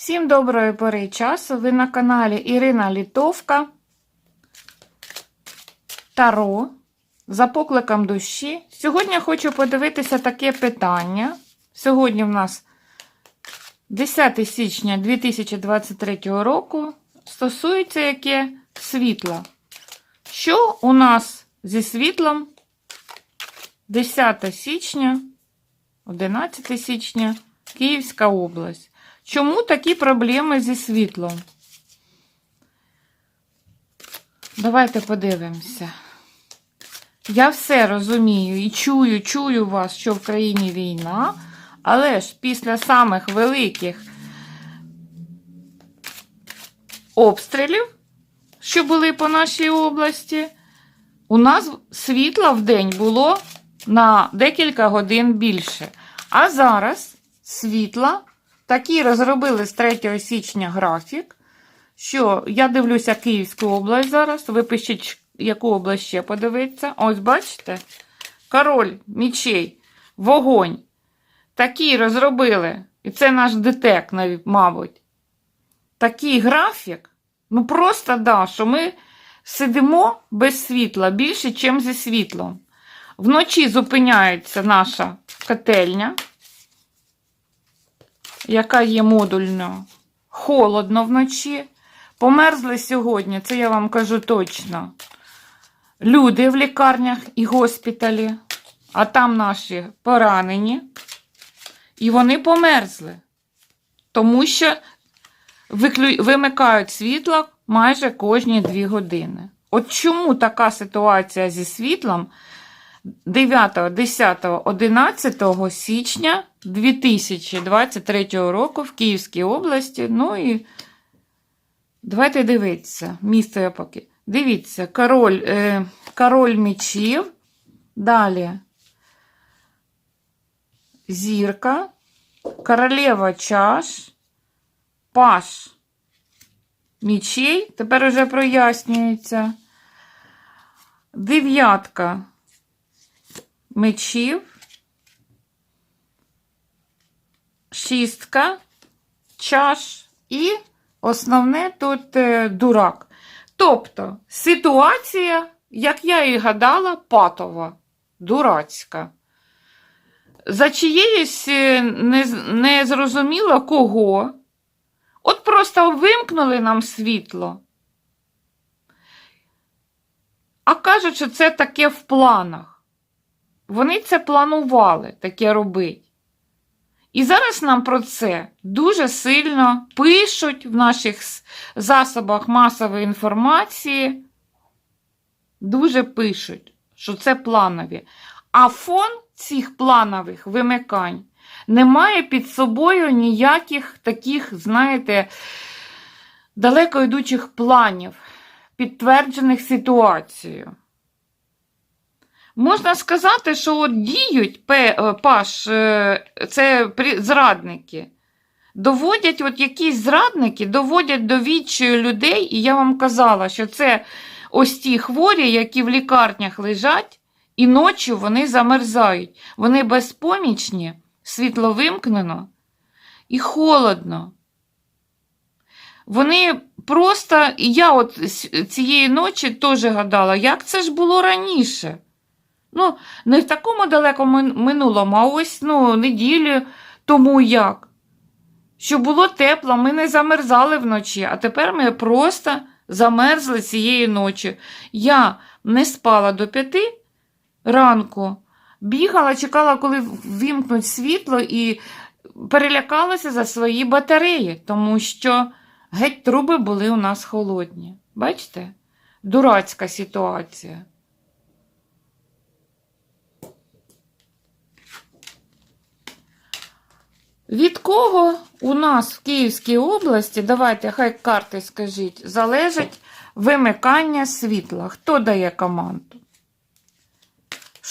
Всім доброї пори часу. Ви на каналі Ірина Літовка. Таро за покликом душі. Сьогодні хочу подивитися таке питання. Сьогодні в нас 10 січня 2023 року. Стосується яке світла. Що у нас зі світлом 10 січня, 11 січня, Київська область. Чому такі проблеми зі світлом? Давайте подивимося. Я все розумію і чую, чую вас, що в країні війна, але ж після самих великих обстрілів, що були по нашій області, у нас світла в день було на декілька годин більше. А зараз світла такі розробили з 3 січня графік, що я дивлюся Київську область зараз. Ви пишіть, яку область ще подивитися. Ось бачите? Король мічей, вогонь. Такий розробили. І це наш навіть, мабуть. Такий графік. Ну, просто да, що ми сидимо без світла більше, ніж зі світлом. Вночі зупиняється наша котельня яка є модульною. Холодно вночі. Померзли сьогодні, це я вам кажу точно. Люди в лікарнях і госпіталі, а там наші поранені. І вони померзли, тому що виклю... вимикають світло майже кожні дві години. От чому така ситуація зі світлом 9, 10, 11 січня 2023 року в Київській області. Ну і давайте дивитися. Місто я поки. Дивіться, король, е, король мечів. Далі зірка, королева чаш, паш мічей. Тепер уже прояснюється. Дев'ятка мечів, шістка, чаш і основне тут е, дурак. Тобто ситуація, як я і гадала, патова, дурацька. За чиєюсь незрозуміло кого. От просто вимкнули нам світло. А кажуть, що це таке в планах. Вони це планували таке робити. І зараз нам про це дуже сильно пишуть в наших засобах масової інформації. Дуже пишуть, що це планові. А фон цих планових вимикань не має під собою ніяких таких, знаєте, далеко йдучих планів, підтверджених ситуацією. Можна сказати, що от діють е, Паш, е, це зрадники. Доводять, от якісь зрадники доводять до відчаю людей, і я вам казала, що це ось ті хворі, які в лікарнях лежать, і ночі вони замерзають. Вони безпомічні, світло вимкнено і холодно. Вони просто, я от цієї ночі теж гадала, як це ж було раніше. Ну, не в такому далекому минулому, а ось ну, неділю тому як. Що було тепло, ми не замерзали вночі, а тепер ми просто замерзли цієї ночі. Я не спала до п'яти ранку, бігала, чекала, коли вімкнуть світло, і перелякалася за свої батареї, тому що геть труби були у нас холодні. Бачите? Дурацька ситуація. Від кого у нас в Київській області, давайте, хай карти скажіть, залежить вимикання світла. Хто дає команду?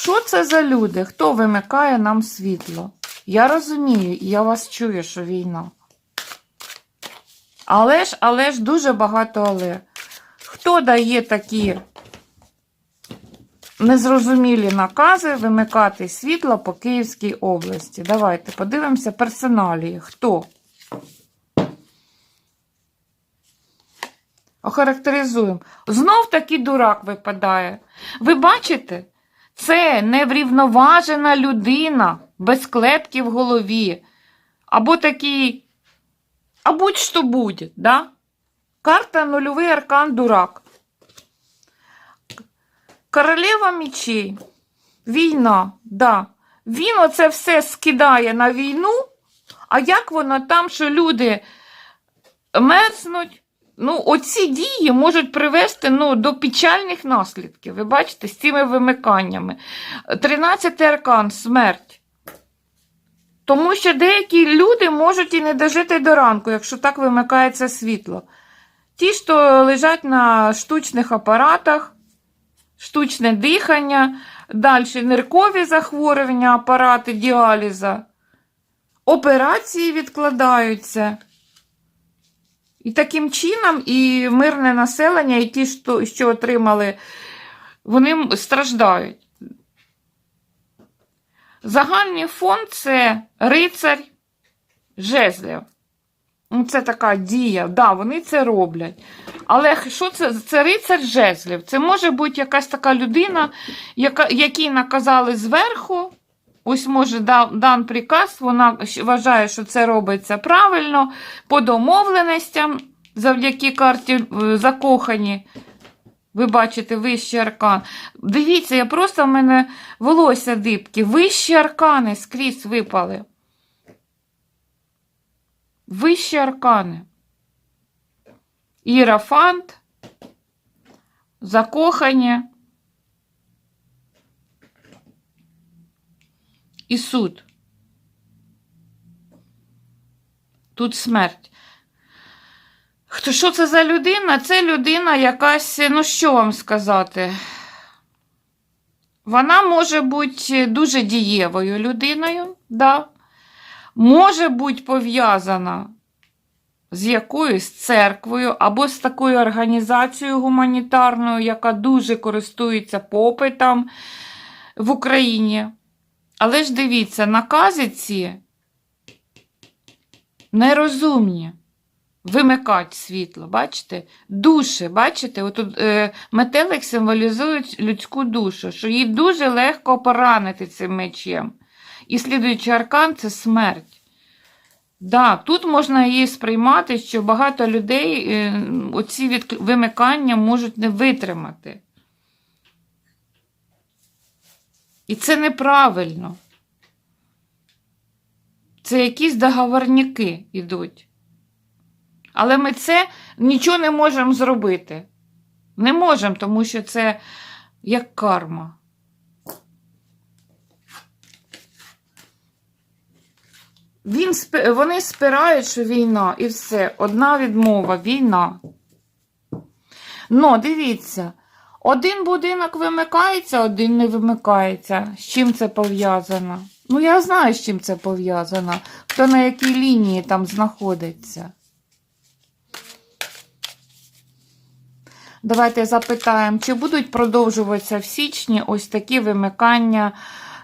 Що це за люди? Хто вимикає нам світло? Я розумію, і я вас чую, що війна. Але ж, але ж дуже багато але. Хто дає такі незрозумілі накази вимикати світло по Київській області. Давайте подивимося персоналії. Хто? Охарактеризуємо. Знов таки дурак випадає. Ви бачите? Це неврівноважена людина без клепки в голові. Або такий, а будь-що буде, да? Карта нульовий аркан дурак. Королева мечей. Війна, да. Він оце все скидає на війну, а як воно там, що люди мерзнуть? Ну, оці дії можуть привести ну, до печальних наслідків. Ви бачите, з цими вимиканнями. 13 аркан смерть. Тому що деякі люди можуть і не дожити до ранку, якщо так вимикається світло. Ті, що лежать на штучних апаратах, штучне дихання, далі ниркові захворювання, апарати діаліза, операції відкладаються. І таким чином і мирне населення, і ті, що, що отримали, вони страждають. Загальний фонд це рицарь жезлів. Ну, Це така дія, да, вони це роблять. Але що це? Це рицар жезлів. Це може бути якась така людина, яка, якій наказали зверху. Ось, може, да- дан приказ, вона вважає, що це робиться правильно, по домовленостям, завдяки карті е, закохані. Ви бачите вищий аркан. Дивіться, я просто в мене волосся дибки. Вищі аркани скрізь випали. Вищі аркани. Іерафант, закохання і суд. Тут смерть. Хто що це за людина? Це людина якась, ну що вам сказати? Вона може бути дуже дієвою людиною, да? може бути пов'язана з якоюсь церквою або з такою організацією гуманітарною, яка дуже користується попитом в Україні. Але ж дивіться, накази ці нерозумні. Вимикати світло, бачите? Душі, бачите? Отут е, метелик символізує людську душу, що її дуже легко поранити цим мечем. І слідуючий аркан це смерть. Да, тут можна її сприймати, що багато людей е, оці від... вимикання можуть не витримати. І це неправильно. Це якісь договорняки йдуть. Але ми це нічого не можемо зробити. Не можемо, тому що це як карма. Він, вони спирають, що війна, і все. Одна відмова війна. Ну, дивіться, один будинок вимикається, один не вимикається. З чим це пов'язано? Ну, я знаю, з чим це пов'язано. Хто на якій лінії там знаходиться. Давайте запитаємо, чи будуть продовжуватися в січні ось такі вимикання,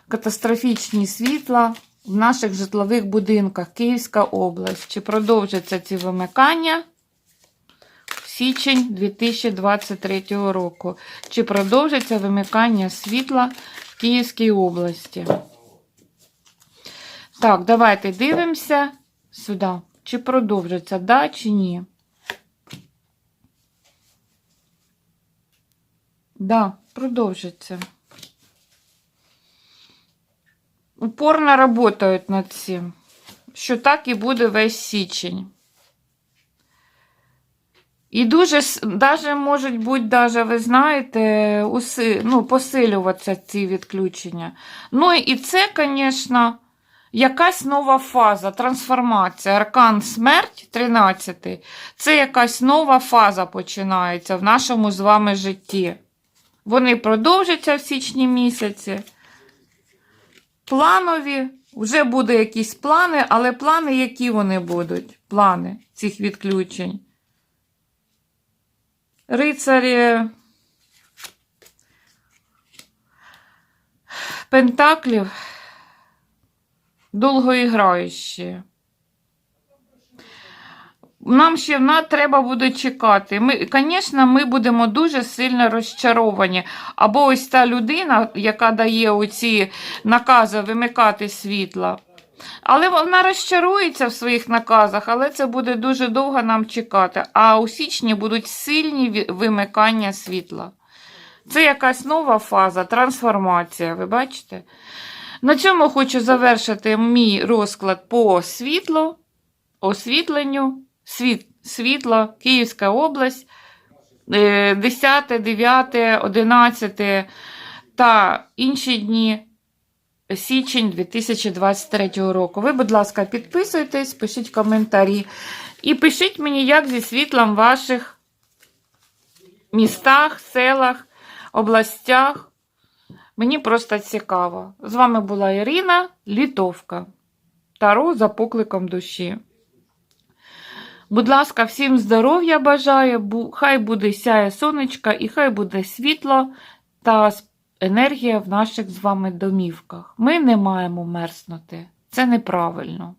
катастрофічні світла в наших житлових будинках Київська область. Чи продовжаться ці вимикання січень 2023 року? Чи продовжиться вимикання світла в Київській області? Так, давайте дивимося сюди. Чи продовжиться, да чи ні? Да, продовжиться. Упорно работають над цим, що так і буде весь січень. І дуже, навіть можуть бути, даже, ви знаєте, уси, ну, посилюватися ці відключення. Ну і це, звісно, якась нова фаза, трансформація. Аркан смерть 13. Це якась нова фаза починається в нашому з вами житті. Вони продовжаться в січні місяці. Планові, вже будуть якісь плани, але плани, які вони будуть? Плани цих відключень. Рицарі Пентаклів довгоіграючі. Нам ще на, треба буде чекати. Звісно, ми будемо дуже сильно розчаровані. Або ось та людина, яка дає оці накази вимикати світло. Але вона розчарується в своїх наказах, але це буде дуже довго нам чекати. А у січні будуть сильні вимикання світла. Це якась нова фаза, трансформація, ви бачите? На цьому хочу завершити мій розклад по світлу, освітленню, світ, світло, Київська область, е, 10, 9, 11 та інші дні січень 2023 року. Ви, будь ласка, підписуйтесь, пишіть коментарі і пишіть мені, як зі світлом в ваших містах, селах, областях. Мені просто цікаво. З вами була Ірина Літовка. Таро за покликом душі. Будь ласка, всім здоров'я бажаю. Хай буде сяє сонечка і хай буде світло та с- енергія в наших з вами домівках. Ми не маємо мерзнути. Це неправильно.